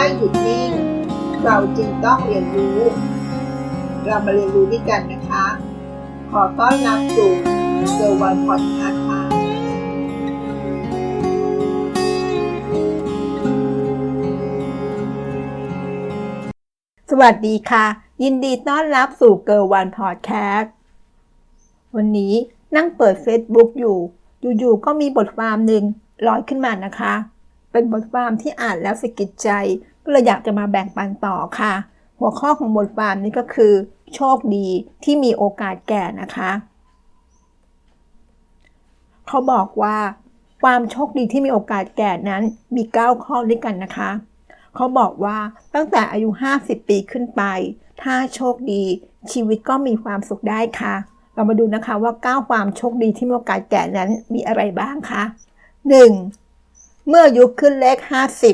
ไม่หยุดนิ่ง เราจึงต้องเรียนรู้ เรามาเรียนรู้ด้วยกันนะคะ ขอต้อนรับสู่เซอร์วันพอดคาส์ค่ะสวัสดีค่ะ ยินดีต้อนรับสู่เกิร์ลวันพอดแคสต์วันนี้นั่งเปิด Facebook อยู่ อยู่ๆก็มีบทความหนึ่งลอยขึ้นมานะคะ เป็นบทความที่อ่านแล้วสะกิดใจ ก็เลยอยากจะมาแบ่งปันต่อค่ะ หัวข้อของบทความนี้ก็คือ โชคดีที่มีโอกาสแก่นะคะ เขาบอกว่า ความโชคดีที่มีโอกาสแก่นั้นมี 9 ข้อด้วยกันนะคะ เขาบอกว่าตั้งแต่อายุ 50 ปีขึ้นไป ถ้าโชคดี ชีวิตก็มีความสุขได้ค่ะ เรามาดูนะคะว่า 9 ความโชคดีที่มีโอกาสแก่นั้นมีอะไรบ้างคะ 1. เมื่ออยุคขึ้นเลข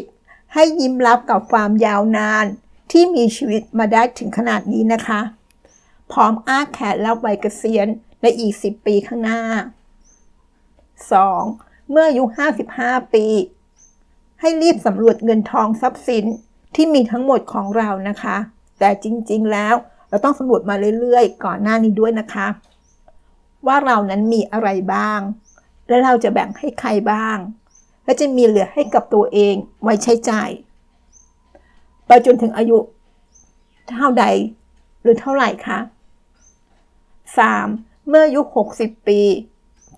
50 ให้ยิ้มรับกับความยาวนานที่มีชีวิตมาได้ถึงขนาดนี้นะคะ พร้อมอ้าแขนรับวัยเกษียณในอีก 10 ปีข้างหน้า 2. เมื่ออายุ 55 ปี ให้รีบสำรวจเงินทองทรัพย์สินที่มีทั้งหมดของเรานะคะ แต่จริงๆแล้วเราต้องสำรวจมาเรื่อยๆ ก่อนหน้านี้ด้วยนะคะ ว่าเรานั้นมีอะไรบ้าง และเราจะแบ่งให้ใครบ้าง และจะมีเหลือให้กับตัวเองไว้ใช้จ่ายไปจนถึงอายุเท่าใดหรือเท่าไหร่คะ 3. เมื่ออายุ 60 ปี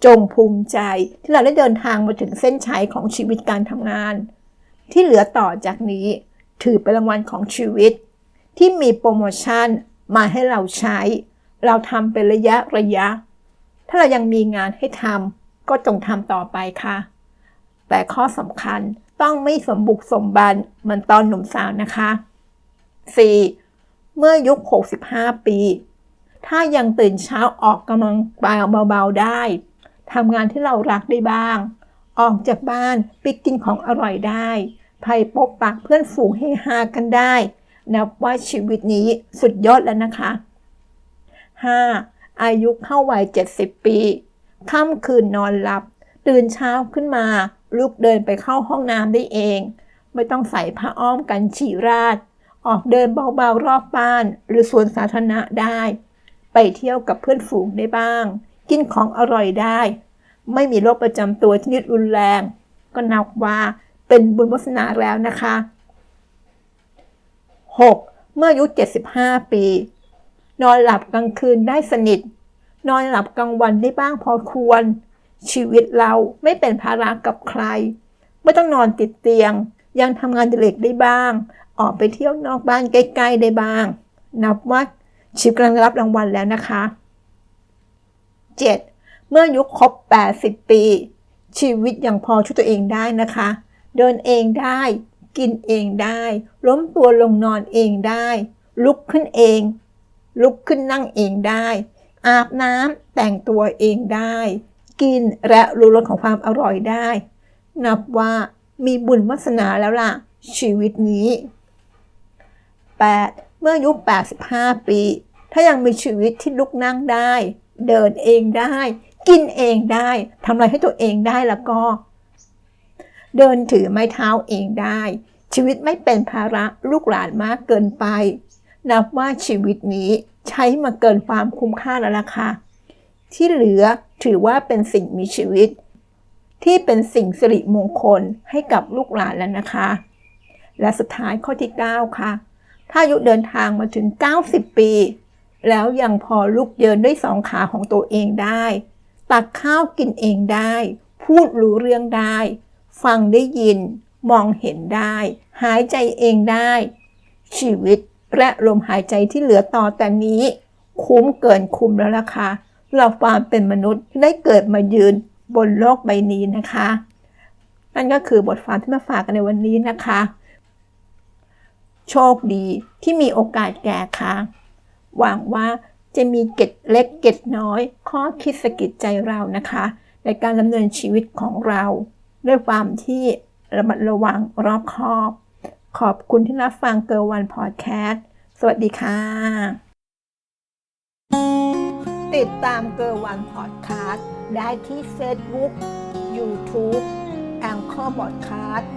จงภูมิใจที่เราได้เดินทางมาถึงเส้นชัยของชีวิตการทำงาน ที่เหลือต่อจากนี้ถือเป็นรางวัลของชีวิต ที่มีโปรโมชั่นมาให้เราใช้ เราทำเป็นระยะระยะ ถ้าเรายังมีงานให้ทำก็จงทำต่อไปค่ะ แต่ข้อสำคัญต้องไม่สมบุกสมบันเหมือนตอนหนุ่มสาวนะคะ 4. เมื่อยุค 65 ปี ถ้ายังตื่นเช้าออกกำลังกายเบาๆได้ทำงานที่เรารักได้บ้าง ออกจากบ้านไปกินของอร่อยได้ไปพบปะเพื่อนฝูงเฮฮากันได้ นับว่าชีวิตนี้สุดยอดแล้วนะคะ 5. อายุเข้าวัย 70 ปี ค่ำคืนนอนหลับ ตื่นเช้าขึ้นมา ลุกเดินไปเข้าห้องน้ำได้เอง ไม่ต้องใส่ผ้าอ้อมกันฉี่ราด ออกเดินเบาๆรอบบ้าน หรือสวนสาธารณะได้ ไปเที่ยวกับเพื่อนฝูงได้บ้าง กินของอร่อยได้ ไม่มีโรคประจำตัวชนิดรุนแรง ก็นับว่าเป็นบุญวาสนาแล้วนะคะ 6. เมื่ออายุ 75 ปี นอนหลับกลางคืนได้สนิท นอนหลับกลางวันได้บ้างพอควร ชีวิตเราไม่เป็นภาระกับใคร ไม่ต้องนอนติดเตียง ยังทำงานอดิเรกได้บ้าง ออกไปเที่ยวนอกบ้านใกล้ๆได้บ้าง นับว่าชีวิตกำลังรับรางวัลแล้วนะคะ 7. เมื่ออยุครบ 80 ปี ชีวิตยังพอช่วยตัวเองได้นะคะ เดินเองได้ กินเองได้ ล้มตัวลงนอนเองได้ ลุกขึ้นเอง ลุกขึ้นนั่งเองได้ อาบน้ำแต่งตัวเองได้ กินและรู้รสของความอร่อยได้ นับว่ามีบุญวาสนาแล้วล่ะ ชีวิตนี้ 8. เมื่ออายุ 85 ปี ถ้ายังมีชีวิตที่ลุกนั่งได้ เดินเองได้ กินเองได้ทำอะไรให้ตัวเองได้แล้วก็ เดินถือไม้เท้าเองได้ ชีวิตไม่เป็นภาระลูกหลานมากเกินไป นับว่าชีวิตนี้ใช้มาเกินความคุ้มค่าแล้วล่ะค่ะที่เหลือ ถือว่าเป็นสิ่งมีชีวิต ที่เป็นสิ่งสิริมงคลให้กับลูกหลานแล้วนะคะ และสุดท้ายข้อที่ 9 ค่ะ ถ้าอายุเดินทางมาถึง 90 ปี แล้วยังพอลุกเดินด้วยสองขาของตัวเองได้ ตักข้าวกินเองได้ พูดรู้เรื่องได้ ฟังได้ยิน มองเห็นได้ หายใจเองได้ ชีวิตและลมหายใจที่เหลือต่อแต่นี้ คุ้มเกินคุ้มแล้วล่ะค่ะ เราความเป็นมนุษย์ได้เกิดมายืนบนโลกใบนี้นะคะ นั่นก็คือบทความที่มาฝากกันในวันนี้นะคะ โชคดีที่มีโอกาสแก่ค่ะ หวังว่าจะมีเกร็ดเล็กเกร็ดน้อย ข้อคิดสะกิดใจเรานะคะ ในการดำเนินชีวิตของเรา ด้วยความที่ระมัดระวังรอบคอบ ขอบคุณที่รับฟังเกิร์วันพอดแคสต์สวัสดีค่ะ ติดตามเกอร์วันพอดแคสต์ได้ที่เฟซบุ๊กยูทูบแองเกอร์บอดคาสต์